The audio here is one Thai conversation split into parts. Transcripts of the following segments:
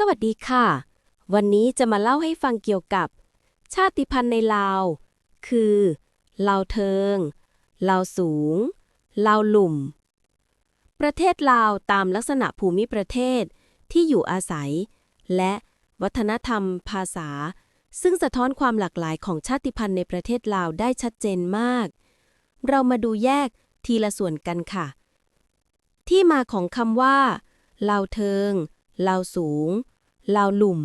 สวัสดีค่ะ วันนี้จะมาเล่าให้ฟังเกี่ยวกับ ชาติพันธุ์ในลาว คือลาวเทิง ลาวสูง ลาวหลุ่ม ประเทศลาวตามลักษณะภูมิประเทศที่อยู่อาศัย และวัฒนธรรมภาษา ซึ่งสะท้อนความหลากหลายของชาติพันธุ์ในประเทศลาวได้ชัดเจนมาก เรามาดูแยกทีละส่วนกันค่ะ ที่มาของคำว่าลาวเทิง ลาวสูง ลาวลุ่ม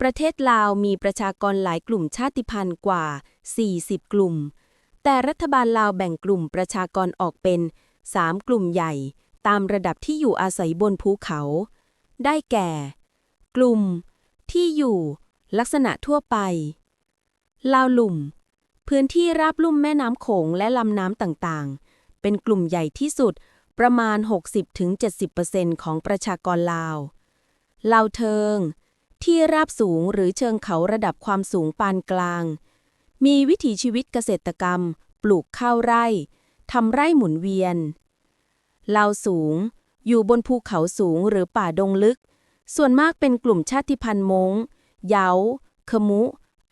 ประเทศลาวมีประชากรหลายกลุ่มชาติพันธุ์กว่า 40 กลุ่ม แต่รัฐบาลลาวแบ่งกลุ่มประชากรออกเป็น 3 กลุ่มใหญ่ ตามระดับที่อยู่อาศัยบนภูเขา ได้แก่ กลุ่ม ที่อยู่ ลักษณะทั่วไป ลาวลุ่ม พื้นที่ราบลุ่มแม่น้ำโขงและลำน้ำต่างๆ เป็นกลุ่มใหญ่ที่สุดประมาณ 60-70%ของประชากรลาว ลาวเทิง ที่ราบสูงหรือเชิงเขาระดับความสูงปานกลาง มีวิถีชีวิตเกษตรกรรม ปลูกข้าวไร่ทำไร่หมุนเวียน ลาวสูง อยู่บนภูเขาสูงหรือป่าดงลึก ส่วนมากเป็นกลุ่มชาติพันธุ์มงเยาขมุ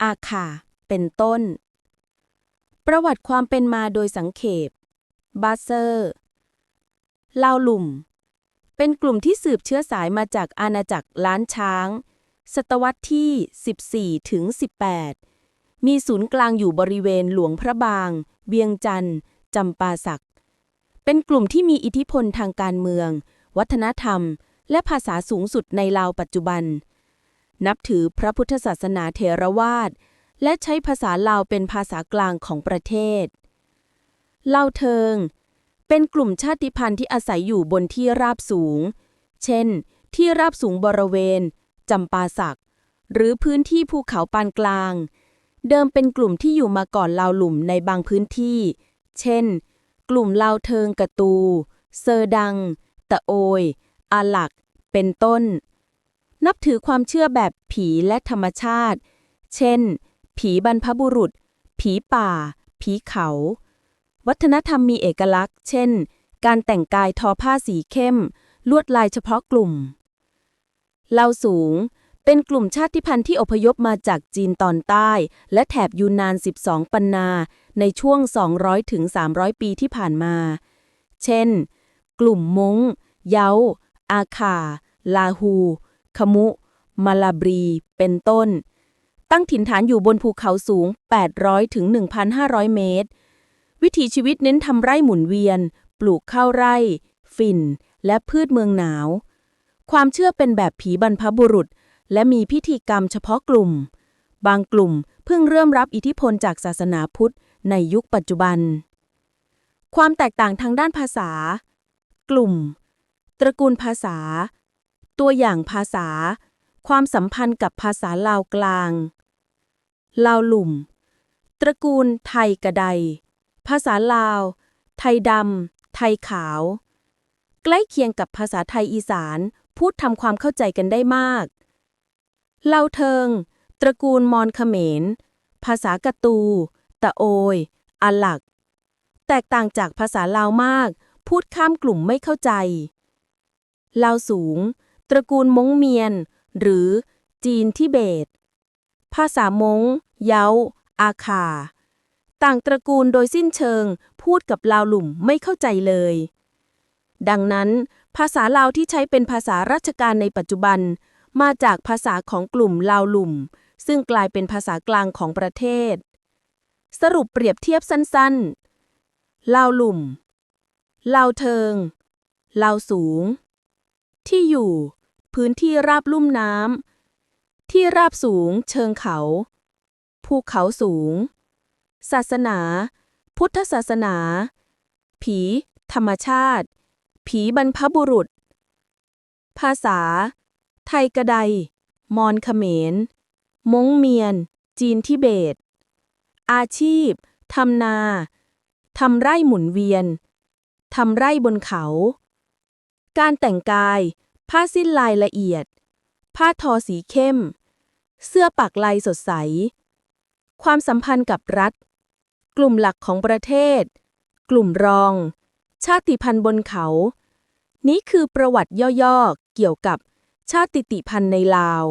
อาคาเป็นต้น ประวัติความเป็นมาโดยสังเขปบาเซอร์ ลาวหลุ่ม เป็นกลุ่มที่สืบเชื้อสายมาจากอาณาจักรล้านช้าง ศตวรรษที่ 14 ถึง 18 มีศูนย์กลางอยู่บริเวณหลวงพระบาง เวียงจันทร์จำปาสัก เป็นกลุ่มที่มีอิทธิพลทางการเมือง วัฒนธรรม และภาษาสูงสุดในลาวปัจจุบัน นับถือพระพุทธศาสนาเถรวาท และใช้ภาษาลาวเป็นภาษากลางของประเทศลาวเทิง เป็นกลุ่มชาติพันธุ์ที่อาศัยอยู่บนที่ราบสูง เช่น ที่ราบสูงบริเวณจำปาสัก หรือพื้นที่ภูเขาปานกลาง เดิมเป็นกลุ่มที่อยู่มาก่อนลาวหลุมในบางพื้นที่ เช่น กลุ่มลาวเทิงกระตู เซอร์ดัง ตะโอย อาหลัก เป็นต้น นับถือความเชื่อแบบผีและธรรมชาติ เช่น ผีบรรพบุรุษ ผีป่า ผีเขา วัฒนธรรมมีเอกลักษณ์ เช่น การแต่งกายทอผ้าสีเข้ม ลวดลายเฉพาะกลุ่มเล่าสูง เป็นกลุ่มชาติพันธุ์ที่อพยพมาจากจีนตอนใต้ และแถบยูนนาน 12 ปันนา ในช่วง 200 ถึง 300 ปีที่ผ่านมา เช่น กลุ่มมงเยาอาคา ลาฮูขมุ มาลาบรี เป็นต้น ตั้งถิ่นฐานอยู่บนภูเขาสูง 800 ถึง 1,500 เมตร วิถีชีวิตเน้นทำไร่หมุนเวียน ปลูกข้าวไร่ ฝิ่น และพืชเมืองหนาว ความเชื่อเป็นแบบผีบรรพบุรุษ และมีพิธีกรรมเฉพาะกลุ่ม บางกลุ่มเพิ่งเริ่มรับอิทธิพลจากศาสนาพุทธในยุคปัจจุบัน ความแตกต่างทางด้านภาษา กลุ่ม ตระกูลภาษา ตัวอย่างภาษา ความสัมพันธ์กับภาษาลาวกลาง ลาวหลุ่ม ตระกูลไทยกระได ภาษาลาว ไทยดำ ไทยขาว ใกล้เคียงกับภาษาไทยอีสาน พูดทำความเข้าใจกันได้มากลาวเทิง ตระกูลมอญเขมร ภาษากะตู ตะโอยอาหลัก แตกต่างจากภาษาลาวมาก พูดข้ามกลุ่มไม่เข้าใจลาวสูง ตระกูลมงเมียน หรือจีนทิเบต ภาษามง เยาอาคา ต่างตระกูลโดยสิ้นเชิง พูดกับลาวหลุ่มไม่เข้าใจเลย ดังนั้น ภาษาลาวที่ใช้เป็นภาษาราชการในปัจจุบัน มาจากภาษาของกลุ่มลาวหลุ่ม ซึ่งกลายเป็นภาษากลางของประเทศ สรุปเปรียบเทียบสั้นๆลาวหลุ่มลาวเทิงลาวสูง ที่อยู่ พื้นที่ราบลุ่มน้ำที่ราบสูง เชิงเขา ภูเขาสูง ศาสนา พุทธศาสนา ผี ธรรมชาติ ผีบรรพบุรุษ ภาษา ไทยกระได มอญเขมร มงเมียน จีนทิเบต อาชีพ ทำนา ทำไร่หมุนเวียน ทำไร่บนเขา การแต่งกาย ผ้าสิ้นลายละเอียด ผ้าทอสีเข้ม เสื้อปักลายสดใสความสัมพันธ์กับรัฐ ลุ่มหลักของประเทศ กลุ่มรอง ชาติพันธุ์บนเขา นี้คือประวัติย่อๆ เกี่ยวกับชาติติพันธุ์ในลาว